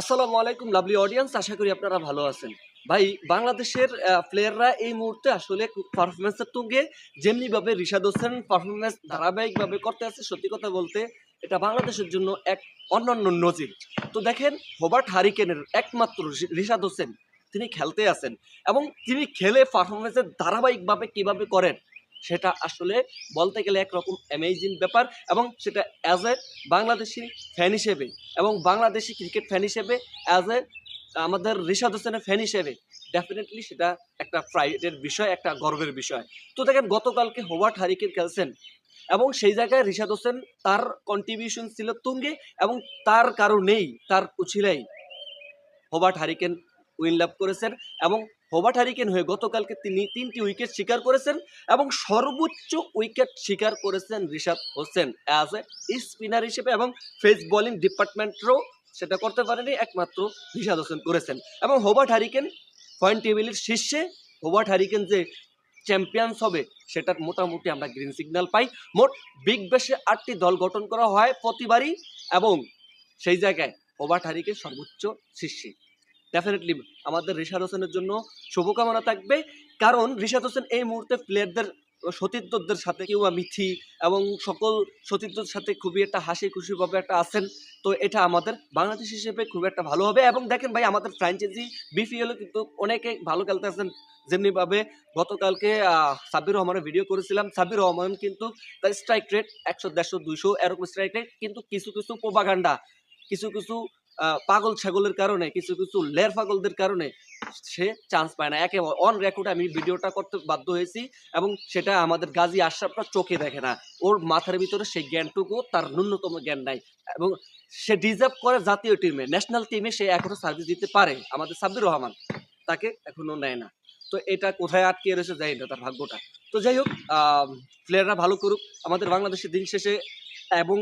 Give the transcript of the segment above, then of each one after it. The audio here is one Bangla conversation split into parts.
আসসালামু আলাইকুম লাভলি অডিয়েন্স আশা করি আপনারা ভালো আছেন। ভাই, বাংলাদেশের প্লেয়াররা এই মুহূর্তে আসলে পারফরমেন্সের তুঙ্গে যেমনিভাবে রিশাদ হোসেন পারফরমেন্স ধারাবাহিকভাবে করতে আছে, সত্যি কথা বলতে এটা বাংলাদেশের জন্য এক অন্যান্য নজির। তো দেখেন হোবার্ট হারিকেনের একমাত্র রিশাদ হোসেন, তিনি খেলতে আছেন এবং তিনি খেলে পারফরমেন্সের ধারাবাহিকভাবে কীভাবে করেন সেটা আসলে বলতে গেলে একরকম অ্যামেজিং ব্যাপার এবং সেটা অ্যাজ এ বাংলাদেশি ফ্যান হিসেবে এবং বাংলাদেশি ক্রিকেট ফ্যান হিসেবে অ্যাজ এ আমাদের রিশাদ হোসেনের ফ্যান হিসেবে ডেফিনেটলি সেটা একটা প্রাইডের বিষয়, একটা গর্বের বিষয়। তো দেখেন, গতকালকে হোবার্ট হারিকেন খেলছেন এবং সেই জায়গায় রিশাদ হোসেন তার কন্ট্রিবিউশন ছিল তুঙ্গে এবং তার কারণেই, তার উছিলাই হোবার্ট হারিকেন উইন লাভ করেছেন এবং হোবার্ট হারিকেন হয়ে গতকালকে তিনি তিনটি উইকেট শিকার করেছেন এবং সর্বোচ্চ উইকেট শিকার করেছেন Rishad Hossain as a spinner হিসেবে এবং ফেস বোলিং ডিপার্টমেন্টেরও সেটা করতে পারেনি, একমাত্র রিশাদ হোসেন করেছেন। এবং হোবার্ট হারিকেন পয়েন্ট টেবিলের শীর্ষে, হোবার্ট হারিকেন যে চ্যাম্পিয়ন্স হবে, সেটার মোটামুটি আমরা গ্রিন সিগন্যাল পাই। মোট বিগ বেশে আটটি দল গঠন করা হয় প্রতিবারই এবং সেই জায়গায় হোবার্ট হারিকেন সর্বোচ্চ শীর্ষে। ডেফিনেটলি আমাদের রিশাদ হোসেনের জন্য শুভকামনা থাকবে। কারণ রিশাদ হোসেন এই মুহূর্তে প্লেয়ারদের সতীর্থদের সাথে কেউ মিথি এবং সকল সতীর্থদের সাথে খুবই একটা হাসি খুশিভাবে একটা আছেন। তো এটা আমাদের বাংলাদেশ হিসেবে খুব একটা ভালো হবে। এবং দেখেন ভাই, আমাদের ফ্র্যাঞ্চাইজি বিপিএলও কিন্তু অনেকে ভালো খেলতে আছেন যেমনিভাবে গতকালকে সাব্বির রহমানের ভিডিও করেছিলাম। সাব্বির রহমান কিন্তু তার স্ট্রাইক রেট একশো দেড়শো দুইশো এরকম স্ট্রাইক রেট কিন্তু কিছু কিছু প্রোপাগান্ডা কিছু কিছু পাগল ছাগলের কারণে, কিছু কিছু লের পাগলদের কারণে সে চান্স পায় না। একে অন রেকর্ড আমি ভিডিওটা করতে বাধ্য হয়েছি এবং সেটা আমাদের গাজী আশরাফরা চোখে দেখে না। ওর মাথার ভিতরে সেই জ্ঞানটুকু, তার ন্যূনতম জ্ঞান নাই এবং সে ডিজার্ভ করে জাতীয় টিমে ন্যাশনাল টিমে সে এখনও সার্ভিস দিতে পারে, আমাদের সাব্বির রহমান। তাকে এখনও নেয় না। তো এটা কোথায় আটকে রয়েছে, যাই না তার ভাগ্যটা। তো যাই হোক প্লেয়াররা ভালো করুক। আমাদের বাংলাদেশের দিন শেষে এবং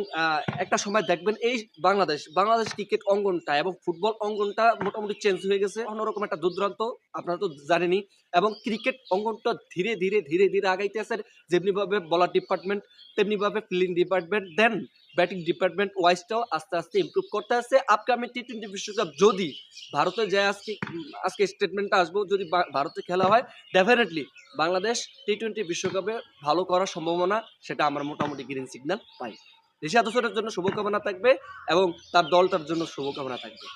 একটা সময় দেখবেন এই বাংলাদেশ বাংলাদেশ ক্রিকেট অঙ্গনটা এবং ফুটবল অঙ্গনটা মোটামুটি চেঞ্জ হয়ে গেছে। অন্যরকম একটা দুর্দান্ত, আপনারা তো জানেনই এবং ক্রিকেট অঙ্গনটা ধীরে ধীরে ধীরে ধীরে আগাইতে আছে যেমনিভাবে বলার ডিপার্টমেন্ট তেমনিভাবে fielding department then batting department ওয়াইজটাও আস্তে আস্তে ইমপ্রুভ করতে আসছে আপকামিং টি টোয়েন্টি বিশ্বকাপ যদি ভারতে যায়, আজকে আজকে স্টেটমেন্টটা আসব, যদি ভারতে খেলা হয় ডেফিনেটলি বাংলাদেশ টি টোয়েন্টি বিশ্বকাপে ভালো করার সম্ভাবনা, সেটা আমরা মোটামুটি গ্রিন সিগন্যাল পাই। ঋষাদ হোসেনের জন্য শুভকামনা থাকবে এবং তার দলটার জন্য শুভকামনা থাকবে।